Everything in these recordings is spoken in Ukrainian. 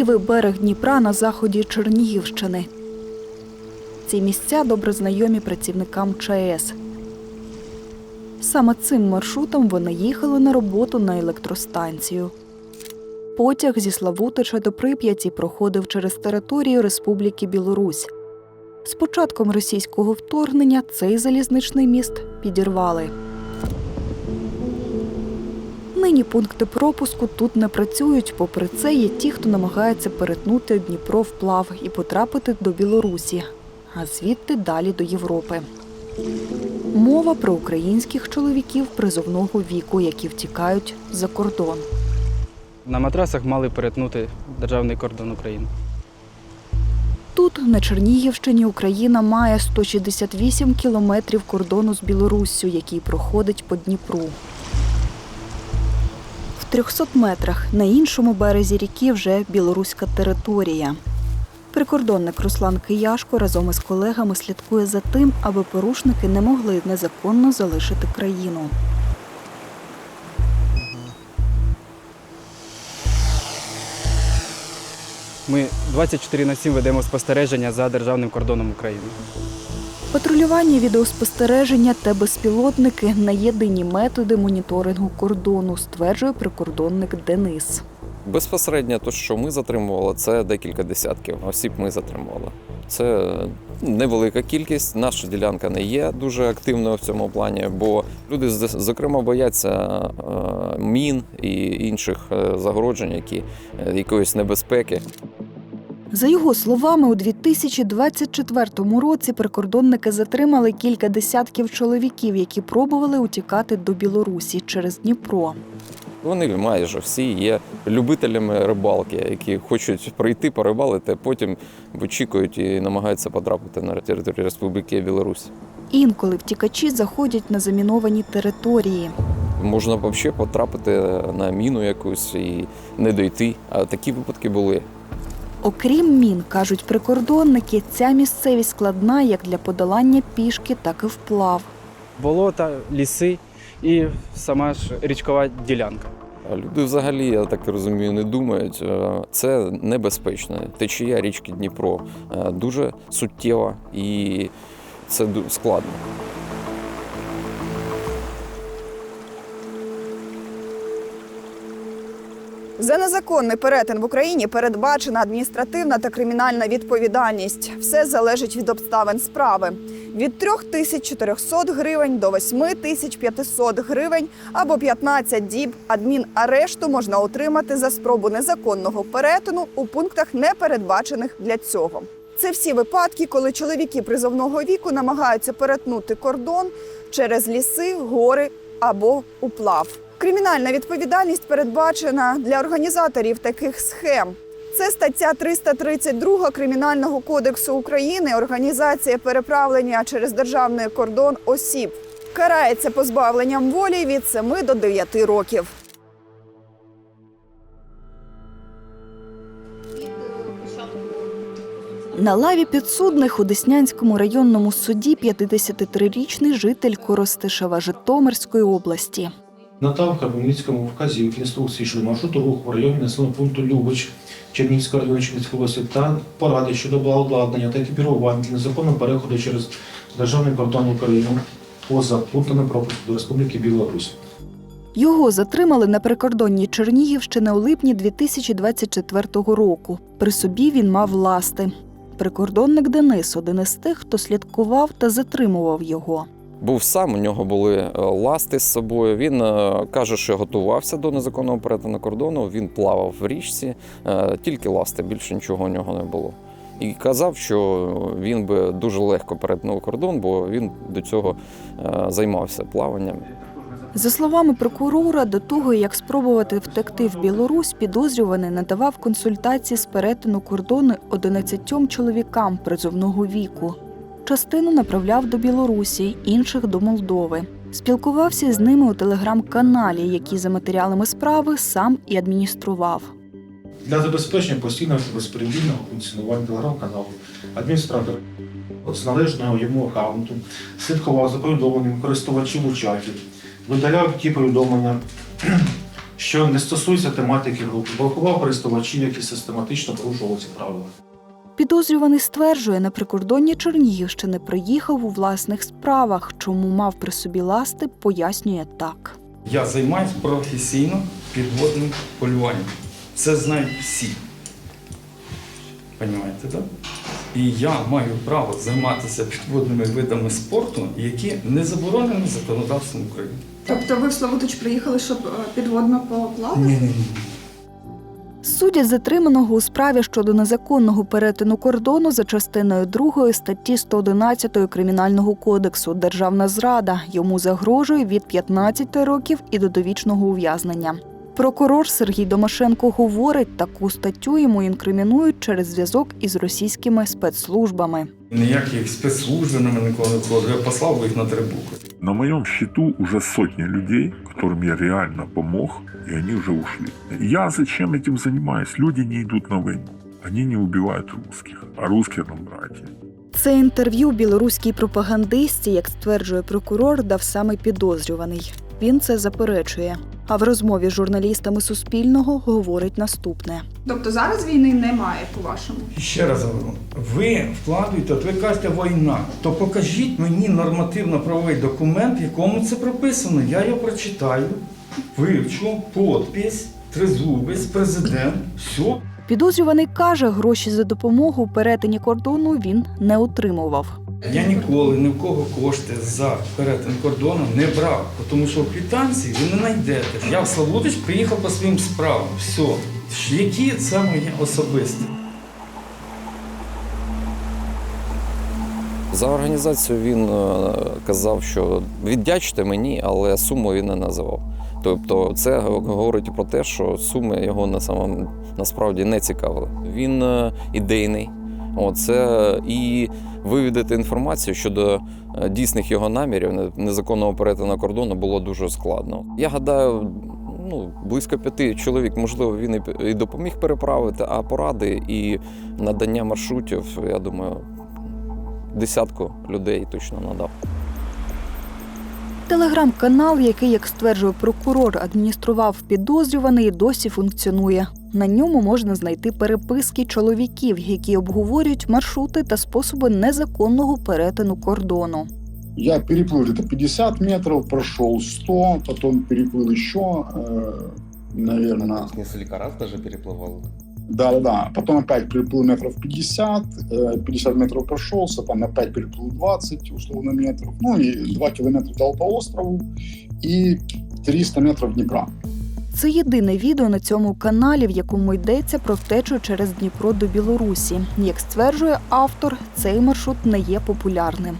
лівий берег Дніпра на заході Чернігівщини. Ці місця добре знайомі працівникам ЧАЕС. Саме цим маршрутом вони їхали на роботу на електростанцію. Потяг зі Славутича до Прип'яті проходив через територію Республіки Білорусь. З початком російського вторгнення цей залізничний міст підірвали. Нині пункти пропуску тут не працюють. Попри це, є ті, хто намагається перетнути Дніпро вплав і потрапити до Білорусі, а звідти далі до Європи. Мова про українських чоловіків призовного віку, які втікають за кордон. На матрасах мали перетнути державний кордон України. Тут, на Чернігівщині, Україна має 168 кілометрів кордону з Білоруссю, який проходить по Дніпру. В 300 метрах на іншому березі ріки вже білоруська територія. Прикордонник Руслан Кияшко разом із колегами слідкує за тим, аби порушники не могли незаконно залишити країну. Ми 24 на 7 ведемо спостереження за державним кордоном України. Патрулювання, відеоспостереження та безпілотники не єдині методи моніторингу кордону, стверджує прикордонник Денис. Безпосередньо те, що ми затримували, це декілька десятків осіб ми затримували. Це невелика кількість. Наша ділянка не є дуже активною в цьому плані, бо люди з- зокрема бояться е, мін і інших е, загороджень, які е, якоїсь небезпеки. За його словами, у 2024 році прикордонники затримали кілька десятків чоловіків, які пробували утікати до Білорусі через Дніпро. Вони майже всі є любителями рибалки, які хочуть прийти порибалити, потім вичікують і намагаються потрапити на територію Республіки Білорусь. Інколи втікачі заходять на заміновані території. Можна взагалі потрапити на міну якусь і не дойти. А такі випадки були. Окрім мін, кажуть прикордонники, ця місцевість складна як для подолання пішки, так і вплав. Болота, ліси і сама ж річкова ділянка. Люди взагалі, я так розумію, не думають. Е, Це небезпечно. Течія річки Дніпро е, дуже суттєва і це складно. За незаконний перетин в Україні передбачена адміністративна та кримінальна відповідальність. Все залежить від обставин справи. Від 3400 гривень до 8500 гривень або 15 діб адмінарешту можна отримати за спробу незаконного перетину у пунктах, не передбачених для цього. Це всі випадки, коли чоловіки призовного віку намагаються перетнути кордон через ліси, гори або уплав. Кримінальна відповідальність передбачена для організаторів таких схем. Це стаття 332 Кримінального кодексу України організація переправлення через державний кордон осіб. Карається позбавленням волі від 7 до 9 років. На лаві підсудних у Деснянському районному суді 53-річний житель Коростишева Житомирської області. Надав Хмельницькому вказівки інструкції щодо маршруту руху в районі населеного пункту Любич Чернігівського району Чернігівської області та поради щодо обладнання та екіпірування для незаконного переходу через державний кордон України поза пунктами пропуску до Республіки Білорусь. Його затримали на прикордонні Чернігівщини у липні 2024 року. При собі він мав ласти. Прикордонник Денис один із тих, хто слідкував та затримував його. Був сам, у нього були е, ласти з собою. Він е, каже, що готувався до незаконного перетину кордону. Він плавав в річці, е, тільки ласти, більше нічого у нього не було. І казав, що він би дуже легко перетнув кордон, бо він до цього займався плаванням. За словами прокурора, до того як спробувати втекти в Білорусь, підозрюваний надавав консультації з перетину кордону 11 чоловікам призовного віку. Частину направляв до Білорусі, інших до Молдови. Спілкувався з ними у телеграм-каналі, який за матеріалами справи сам і адміністрував. Для забезпечення постійного безперебійного функціонування телеграм-каналу адміністратор з належного йому аккаунту слідкував за повідомленням користувачів у чаті, видаляв ті повідомлення, що не стосується тематики групи, блокував користувачів, які систематично порушували ці правила. Підозрюваний стверджує, на прикордонні Чернігівщини приїхав у власних справах. Чому мав при собі ласти, пояснює так. Я займаюся професійно підводним полюванням. Це знають всі. Понімаєте, так? І я маю право займатися підводними видами спорту, які не заборонені законодавством України. Тобто ви в Славутич приїхали, щоб е, підводно поплавати? Ні, ні, ні. Судять затриманого у справі щодо незаконного перетину кордону за частиною 2 статті 111 Кримінального кодексу Державна зрада. Йому загрожує від 15 років і до довічного ув'язнення. Прокурор Сергій Домашенко говорить, таку статтю йому інкримінують через зв'язок із російськими спецслужбами. Ніяких спецслужб на мене ніколи не. Я послав би їх на три букви. На моем счету уже сотни людей, которым я реально помог, и они уже ушли. Я зачем этим занимаюсь? Люди не идут на войну. Они не убивают русских, а русские нам братья. Це інтерв'ю білоруській пропагандистці, як стверджує прокурор, дав саме підозрюваний. Він це заперечує. А в розмові з журналістами Суспільного говорить наступне. Тобто зараз війни немає, по-вашому? Ще раз говорю, ви вкладуєте, от ви кажете війна, то покажіть мені нормативно-правовий документ, в якому це прописано. Я його прочитаю, вивчу, подпись, тризубець, президент, все. Підозрюваний каже, гроші за допомогу у перетині кордону він не отримував. Я ніколи ні в кого кошти за перетин кордону не брав, тому що в квитанції ви не знайдете. Я в Славутич приїхав по своїм справам. Все. Які це моє особисте. За організацію він е, казав, що віддячте мені, але суму він не називав. Тобто, це говорить про те, що суми його на самом насправді не цікавили. Він е, ідейний. О, це і вивідати інформацію щодо е, дійсних його намірів не- незаконного перетину кордону було дуже складно. Я гадаю, ну близько п'яти чоловік, можливо, він і допоміг переправити, а поради і надання маршрутів, я думаю, десятку людей точно надав. Телеграм-канал, який, як стверджує прокурор, адміністрував підозрюваний, досі функціонує. На ньому можна знайти переписки чоловіків, які обговорюють маршрути та способи незаконного перетину кордону. Я переплыл где-то 50 метров, прошел 100, потом переплыл еще, э, наверное, Несколько раз даже переплывал. да-да-да. Потом опять переплыл метров 50, э, 50 метров прошелся, там опять переплыл 20, условно, метров. Ну и 2 километра дал по острову и 300 метров Днепра. Це єдине відео на цьому каналі, в якому йдеться про втечу через Дніпро до Білорусі. Як стверджує автор, цей маршрут не є популярним.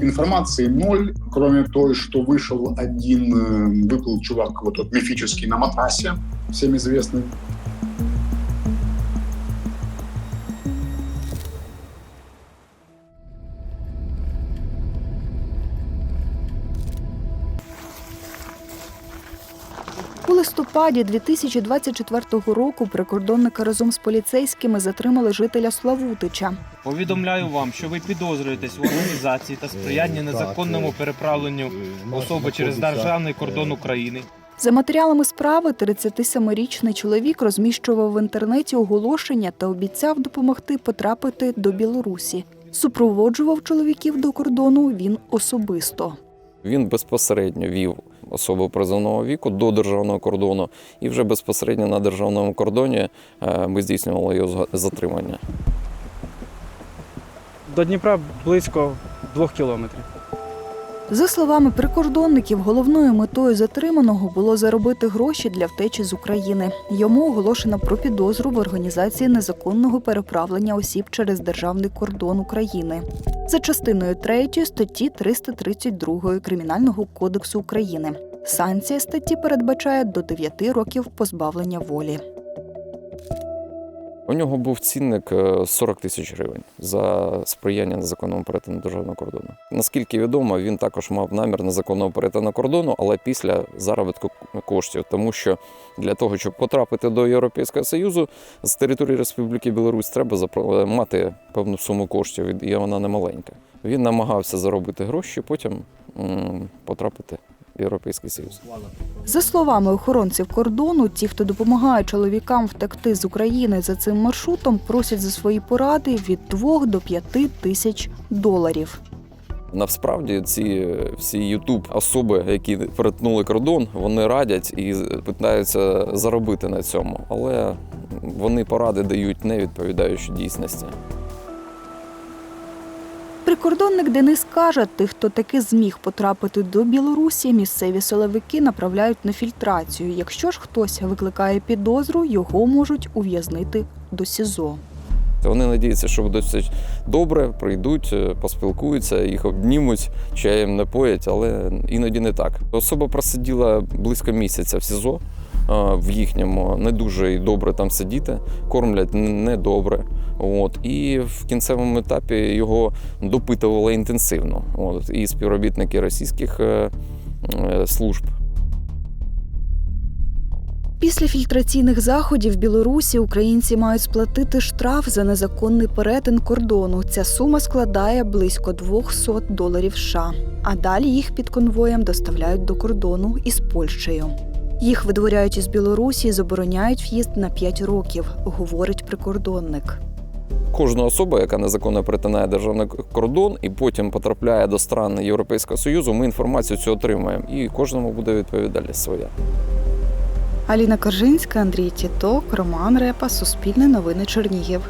Информации ноль, кроме той, что вышел один, э, выплыл чувак вот тот мифический на матрасе, всем известный. Листопаді 2024 року прикордонники разом з поліцейськими затримали жителя Славутича. Повідомляю вам, що ви підозрюєтесь в організації та сприянні незаконному переправленню особи через державний кордон України. За матеріалами справи 37-річний чоловік розміщував в інтернеті оголошення та обіцяв допомогти потрапити до Білорусі. Супроводжував чоловіків до кордону він особисто. Він безпосередньо вів особу призовного віку до державного кордону, і вже безпосередньо на державному кордоні е, ми здійснювали його затримання. До Дніпра близько двох кілометрів. За словами прикордонників, головною метою затриманого було заробити гроші для втечі з України. Йому оголошено про підозру в організації незаконного переправлення осіб через державний кордон України за частиною 3 статті 332 Кримінального кодексу України. Санкція статті передбачає до 9 років позбавлення волі. У нього був цінник е, 40 тисяч гривень за сприяння незаконному перетину державного кордону. Наскільки відомо, він також мав намір незаконного перетину кордону, але після заробітку коштів, тому що для того, щоб потрапити до Європейського Союзу з території Республіки Білорусь, треба запро- мати певну суму коштів, і вона не маленька. Він намагався заробити гроші, потім потрапити Європейський Союз. За словами охоронців кордону, ті, хто допомагає чоловікам втекти з України за цим маршрутом, просять за свої поради від 2 до 5 тисяч доларів. Насправді ці всі ютуб особи, які перетнули кордон, вони радять і питаються заробити на цьому, але вони поради дають не відповідаючи дійсності. Прикордонник Денис каже, тих, хто таки зміг потрапити до Білорусі, місцеві силовики направляють на фільтрацію. Якщо ж хтось викликає підозру, його можуть ув'язнити до СІЗО. Вони надіються, що досить добре, прийдуть, е, поспілкуються, їх обнімуть, чаєм напоять, але іноді не так. Особа просиділа близько місяця в СІЗО. е, В їхньому не дуже й добре там сидіти, кормлять не добре. От і в кінцевому етапі його допитували інтенсивно. От і співробітники російських е, е, служб. Після фільтраційних заходів в Білорусі українці мають сплатити штраф за незаконний перетин кордону. Ця сума складає близько 200 доларів США. А далі їх під конвоєм доставляють до кордону із Польщею. Їх видворяють із Білорусі і забороняють в'їзд на 5 років, говорить прикордонник. Кожна особа, яка незаконно перетинає державний кордон і потім потрапляє до стран Європейського Союзу, ми інформацію цю отримаємо. І кожному буде відповідальність своя. Аліна Коржинська, Андрій Тіток, Роман Репа, Суспільне новини Чернігів.